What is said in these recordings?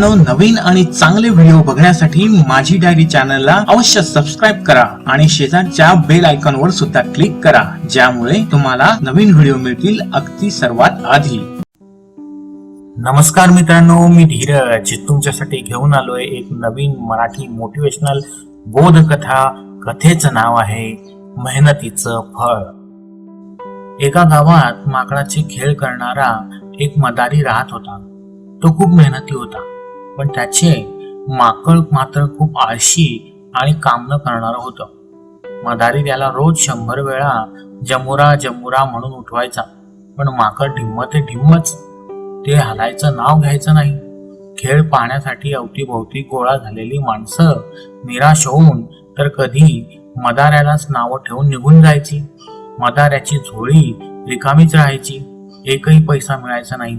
मित्रांनो नवीन आणि चांगले व्हिडिओ बघण्यासाठी माझी डायरी चॅनलला अवश्य सबस्क्राईब करा आणि शेजारच्या बेल आयकॉन वर सुद्धा क्लिक करा ज्यामुळे तुम्हाला नवीन व्हिडिओ मिळतील अगदी सर्वात आधी. नमस्कार मित्रांनो मी धीरज. तुमच्यासाठी घेऊन आलोय एक नवीन मराठी मोटिवेशनल बोधकथा. कथेचं नाव आहे मेहनतीचं फळ. एका गावात माकडाचे खेळ करणारा एक मदारी राहत होता. तो खूप मेहनती होता. पण त्याचे माकड मात्र खूप आळशी आणि काम न करणारं होतं. मदारी त्याला रोज शंभर वेळा जमुरा जमुरा म्हणून उठवायचा. पण माकड ढिम्म ते ढिम्मच ते हलायचं नाव घ्यायचं नाही. खेळ पाहण्यासाठी अवतीभोवती गोळा झालेली माणसं निराश होऊन तर कधी मदाऱ्यालाच नावं ठेवून निघून जायची. मदाऱ्याची झोळी रिकामीच राहायची. एकही पैसा मिळायचा नाही.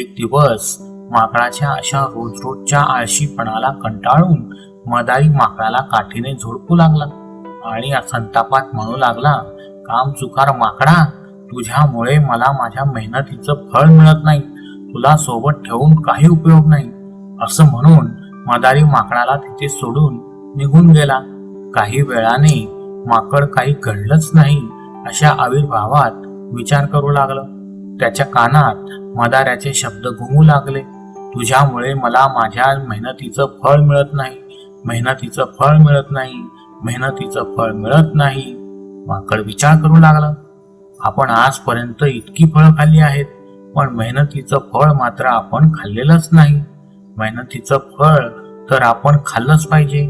एक दिवस माकडाच्या अशा रोज रोजच्या आळशीपणाला कंटाळून मदारी माकडाला काठीने झोडपू लागला आणि संतापात म्हणू लागला काम चुकार माकडा तुझ्यामुळे मला माझ्या मेहनतीचं फळ मिळत नाही. तुला सोबत ठेवून काही उपयोग नाही. असं म्हणून मदारी माकडाला तिथे सोडून निघून गेला. काही वेळाने माकड काही घडलंच नाही अशा आविर्भावात विचार करू लागलं. त्याच्या कानात मदाऱ्याचे शब्द घुमू लागले. तुझ्यामुळे मला माझ्या मेहनतीचं फळ मिळत नाही. मेहनतीचं फळ मिळत नाही. मेहनतीचं फळ मिळत नाही. माकड विचार करू लागला. आपण आजपर्यंत इतकी फळं खाल्ली आहेत पण मेहनतीचं फळ मात्र आपण खाल्लेलंच नाही. मेहनतीचं फळ तर आपण खाल्लंच पाहिजे.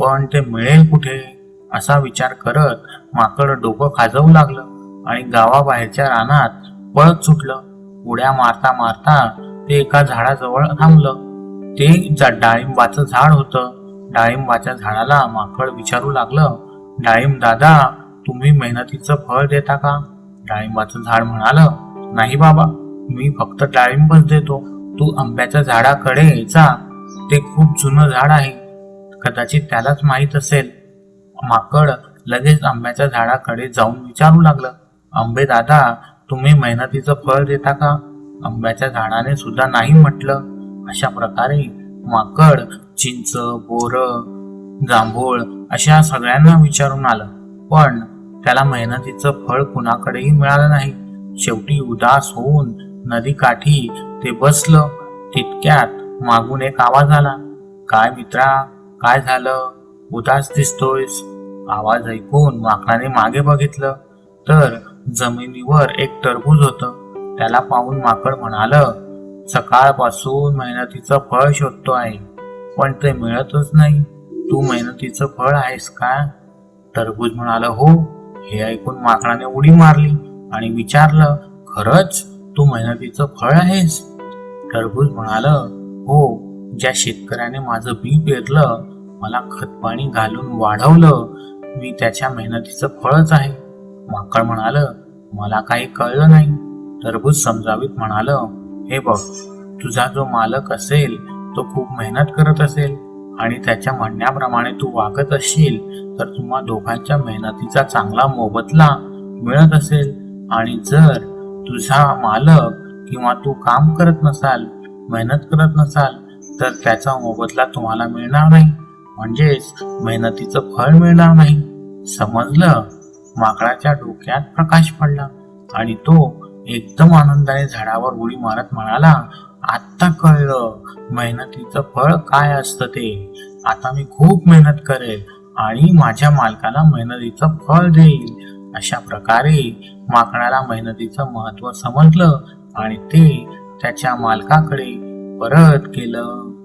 पण ते मिळेल कुठे? असा विचार करत माकड डोकं खाजवू लागलं आणि गावाबाहेरच्या रानात पळत सुटलं. उड्या मारता मारता ते एका झाडाजवळ थांबलं. ते जा- डाळिंबाचं झाड होतं डाळिंबाच्या झाडाला माकड विचारू लागलं डाळिंब दादा तुम्ही मेहनतीचं फळ देता का? डाळिंबाचं झाड म्हणालं नाही बाबा मी फक्त डाळिंबच देतो. तू आंब्याच्या झाडाकडे जा. ते खूप जुनं झाड आहे. कदाचित त्यालाच माहीत असेल. माकड लगेच आंब्याच्या झाडाकडे जाऊन विचारू लागलं आंबे दादा तुम्ही मेहनतीचं फळ देता का? आंब्याच्या झाडाने सुद्धा नाही म्हटलं. अशा प्रकारे माकड चिंच बोर जांभूळ अशा सगळ्यांना विचारून आलं. पण त्याला मेहनतीचं फळ कुणाकडेही मिळालं नाही. शेवटी उदास होऊन नदीकाठी ते बसलं. तितक्यात मागून एक आवाज आला. काय मित्रा काय झालं? उदास दिसतोयस. आवाज ऐकून माकडाने मागे बघितलं. तर जमिनीवर एक टरबूज होतं. त्याला पाहून माकड म्हणालं सकाळपासून मेहनतीचं फळ शोधतो आहे पण ते मिळतच नाही. तू मेहनतीचं फळ आहेस का? टरबूज म्हणालं हो. हे ऐकून माकडाने उडी मारली आणि विचारलं खरंच तू मेहनतीचं फळ आहेस? टरबूज म्हणालं हो. ज्या शेतकऱ्याने माझं बी पेरलं मला खतपाणी घालून वाढवलं मी त्याच्या मेहनतीचं फळच आहे. माकड म्हणालं मला काही कळलं नाही. टरबूज समजावीत म्हणालं हे बघ तुझा जो मालक असेल तो खूप मेहनत करत असेल आणि त्याच्या म्हणण्याप्रमाणे तू वागत असशील तर तुम्हा दोघांच्या मेहनतीचा चांगला मोबदला मिळत असेल. आणि जर तुझा मालक किंवा तू काम करत नसाल मेहनत करत नसाल तर त्याचा मोबदला तुम्हाला मिळणार नाही. म्हणजेच मेहनतीचं फळ मिळणार नाही. समजलं? माकडाच्या डोक्यात प्रकाश पडला आणि तो एकदम आनंदाने झाडावर उडी मारत म्हणाला आत्ता कळलं मेहनतीचं फळ काय असतं ते. आता मी खूप मेहनत करेल आणि माझ्या मालकाला मेहनतीचं फळ देईल. अशा प्रकारे माकडाला मेहनतीचं महत्त्व समजलं आणि ते त्याच्या मालकाकडे परत केलं